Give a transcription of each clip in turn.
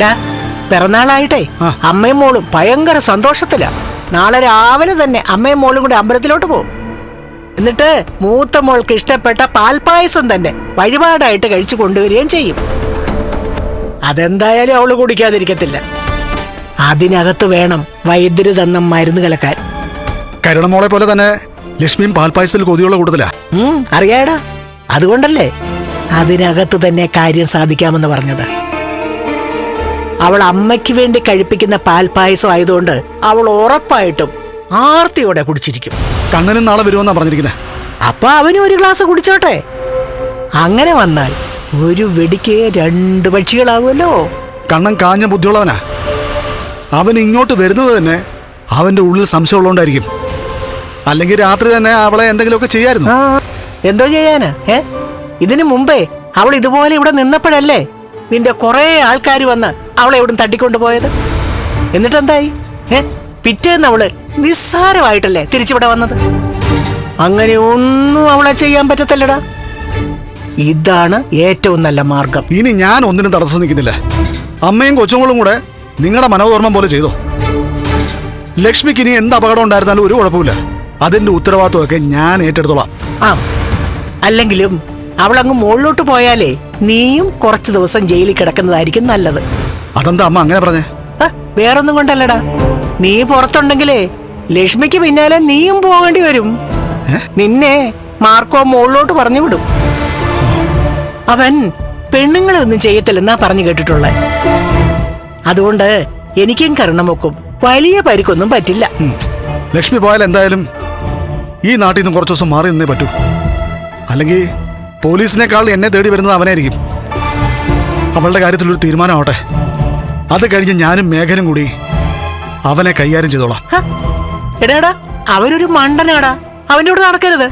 ഡാ പിറന്നാളായിട്ടേ. അമ്മയും മോളും ഭയങ്കര സന്തോഷത്തിലാ. നാളെ രാവിലെ തന്നെ അമ്മയും മോളും കൂടി അമ്പലത്തിലോട്ട് പോകും എന്നിട്ട് മൂത്ത മോൾക്ക് ഇഷ്ടപ്പെട്ട പാൽപ്പായസം തന്നെ വഴിപാടായിട്ട് കഴിച്ചു കൊണ്ടുവരികയും ചെയ്യും. അതെന്തായാലും അവൾ കുടിക്കാതിരിക്കത്തില്ല. അതിനകത്ത് വേണം വൈദ്യുതി തന്ന മരുന്ന് കലക്കാൻ. കരുണമോളെ പോലെ തന്നെ ലക്ഷ്മിയും പാൽപ്പായസത്തിൽ കൊതിയുള്ള കൂടുതലാ. അറിയാടാ. അതുകൊണ്ടല്ലേ അതിനകത്ത് തന്നെ കാര്യം സാധിക്കാമെന്ന് പറഞ്ഞത്. അവൾ അമ്മയ്ക്ക് വേണ്ടി കഴിപ്പിക്കുന്ന പാൽപായസം ആയതുകൊണ്ട് അവൾ ഉറപ്പായിട്ടും ആർത്തിയോടെ കുടിച്ചിരിക്കും. കണ്ണനും നാളെ വരുമെന്നാ പറഞ്ഞിരിക്കുന്നത് അപ്പൊ അവനും ഒരു ഗ്ലാസ് കുടിച്ചോട്ടെ. അങ്ങനെ വന്നാൽ ഒരു വെടിക്ക് രണ്ട് പക്ഷികളാവുമല്ലോ. കണ്ണൻ കാഞ്ഞ ബുദ്ധിയുള്ളവനാ. അവൻ ഇങ്ങോട്ട് വരുന്നത് തന്നെ അവന്റെ ഉള്ളിൽ സംശയമുള്ളതുകൊണ്ടായിരിക്കും. അല്ലെങ്കിൽ രാത്രി തന്നെ അവളെ എന്തെങ്കിലുമൊക്കെ ചെയ്യായിരുന്നു. എന്തോ ചെയ്യാനാ ഏ? ഇതിനു മുമ്പേ അവൾ ഇതുപോലെ ഇവിടെ നിന്നപ്പോഴല്ലേ നിന്റെ കുറെ ആൾക്കാർ വന്ന് അവളെ എവിടും തട്ടിക്കൊണ്ടുപോയത്? എന്നിട്ടെന്തായി? ഏ? പിറ്റേന്ന് അവൾ നിസ്സാരമായിട്ടല്ലേ തിരിച്ചിവിടെ വന്നത്? അങ്ങനെ ഒന്നും അവളെ ചെയ്യാൻ പറ്റത്തില്ലടാ. ഇതാണ് ഏറ്റവും നല്ല മാർഗം. ഇനി ഞാൻ ഒന്നിനും തടസ്സം നിൽക്കുന്നില്ല. അമ്മയും കൊച്ചുങ്ങളും കൂടെ നിങ്ങളുടെ മനോധർമ്മം പോലെ ചെയ്തോ. ലക്ഷ്മിക്ക് ഇനി എന്ത് അപകടം ഉണ്ടായിരുന്നാലും ഒരു കുഴപ്പമില്ല അതിന്റെ ഉത്തരവാദിത്വമൊക്കെ ഞാൻ ഏറ്റെടുത്തോളാം. ആ. അല്ലെങ്കിലും അവളങ്ങ് മുകളിലോട്ട് പോയാലേ നീയും കുറച്ച് ദിവസം ജയിലിൽ കിടക്കുന്നതായിരിക്കും നല്ലത്. അതെന്താ അമ്മ അങ്ങനെ പറഞ്ഞേ? വേറൊന്നും കൊണ്ടല്ലടാ. നീ പുറത്തുണ്ടെങ്കിലേ ലക്ഷ്മിക്ക് പിന്നാലെ നീയും പോകേണ്ടി വരും. നിന്നെ മാർക്കോ മുകളിലോട്ട് പറഞ്ഞു വിടും. അവൻ പെണ്ണുങ്ങളെ ഒന്നും ചെയ്യത്തില്ലെന്നാ പറഞ്ഞു കേട്ടിട്ടുള്ള. അതുകൊണ്ട് എനിക്കും കരുണമൊക്കും വലിയ പരിക്കൊന്നും പറ്റില്ല. ലക്ഷ്മി പോയാൽ എന്തായാലും ഈ നാട്ടിൽ നിന്ന് കുറച്ച് ദിവസം മാറി നിന്നേ പറ്റൂ. അല്ലെങ്കിൽ പോലീസിനേക്കാൾ എന്നെ തേടി വരുന്നത് അവനായിരിക്കും. അവളുടെ കാര്യത്തിൽ ഒരു തീരുമാനമാവട്ടെ. അത് കഴിഞ്ഞ് ഞാനും മേഘനും കൂടി അവനെ കൈകാര്യം ചെയ്തോളാം. എടാടാ അവനൊരു മണ്ടനാടാ. അവനോട് നടക്കരുത്.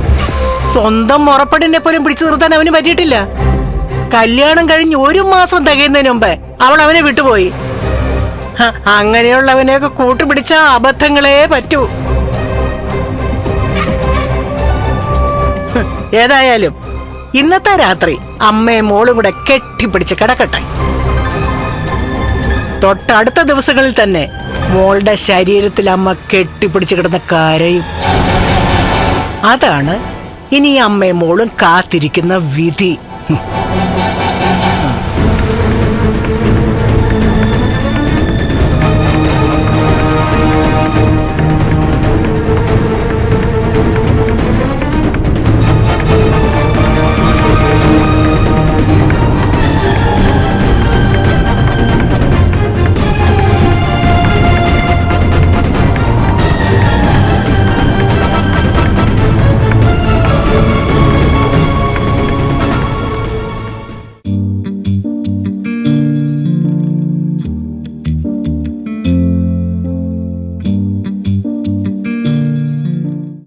സ്വന്തം മുറപ്പടിനെ പോലും പിടിച്ചു നിർത്താൻ അവന് പറ്റിയിട്ടില്ല. കല്യാണം കഴിഞ്ഞ് ഒരു മാസം തികയുന്നതിന് മുമ്പേ അവൾ അവനെ വിട്ടുപോയി. അങ്ങനെയുള്ളവനെയൊക്കെ കൂട്ടുപിടിച്ച അബദ്ധങ്ങളേ പറ്റൂ. ഏതായാലും ഇന്നത്തെ രാത്രി അമ്മയും മോളും കൂടെ കെട്ടിപ്പിടിച്ച് കിടക്കട്ടെ. തൊട്ടടുത്ത ദിവസങ്ങളിൽ തന്നെ മോളുടെ ശരീരത്തിൽ അമ്മ കെട്ടിപ്പിടിച്ചു കിടന്ന കരയും അതാണ് ഇനി അമ്മയും മോളും കാത്തിരിക്കുന്ന വിധി.